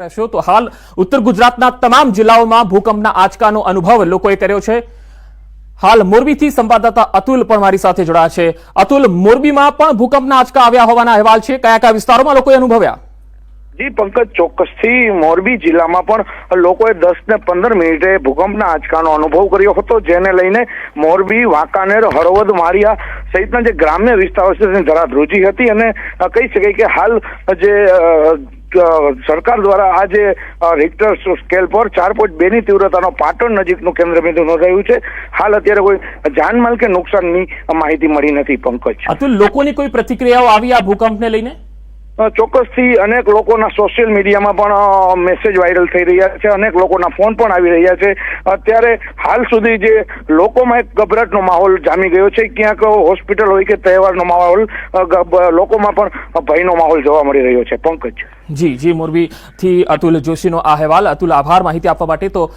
રહેશો તો હાલ ઉત્તર ગુજરાતના તમામ જિલ્લાઓમાં ભૂકંપના આંચકાનો અનુભવ લોકોએ કર્યો છે. હાલ મોરબીથી સંવાદદાતા અતુલ પણ મારી સાથે જોડાયા છે. અતુલ, મોરબીમાં પણ ભૂકંપના આંચકા આવ્યા હોવાના અહેવાલ છે. કયા કયા વિસ્તારોમાં લોકોએ અનુભવ્યા? જી, પંકજ, ચોક્કસથી મોરબી જિલ્લામાં પણ લોકોએ દસ ને પંદર મિનિટે ભૂકંપના આંચકાનો અનુભવ કર્યો હતો, જેને લઈને મોરબી, વાંકાનેર, હળવદ, માળિયા સહિતના જે ગ્રામ્ય વિસ્તારો છે, તેની જરા ધ્રુજી હતી અને કહી શકાય કે હાલ જે સરકાર દ્વારા આ જે રિક્ટર સ્કેલ પર ચાર પોઈન્ટ બે ની તીવ્રતાનો પાટણ નજીકનું કેન્દ્રબિંદુ નોંધાયું છે. હાલ અત્યારે કોઈ જાનમાલ કે નુકસાનની માહિતી મળી નથી, પંકજ. અતુલ લોકોની કોઈ પ્રતિક્રિયાઓ આવી આ ભૂકંપને લઈને? ચોક્કસથી અનેક લોકોના સોશિયલ મીડિયામાં પણ મેસેજ વાયરલ થઈ રહ્યા છે. અનેક લોકોના ફોન પણ આવી રહ્યા છે. અત્યારે હાલ સુધી જે લોકોમાં એક ગભરાટનો માહોલ જામી ગયો છે. ક્યાંક હોસ્પિટલ હોય કે તહેવારનો માહોલ લોકોમાં પણ ભયનો માહોલ જોવા મળી રહ્યો છે. પંકજ. જી જી, મોરબીથી અતુલ જોશીનો આ અહેવાલ. અતુલ, આભાર માહિતી આપવા માટે. તો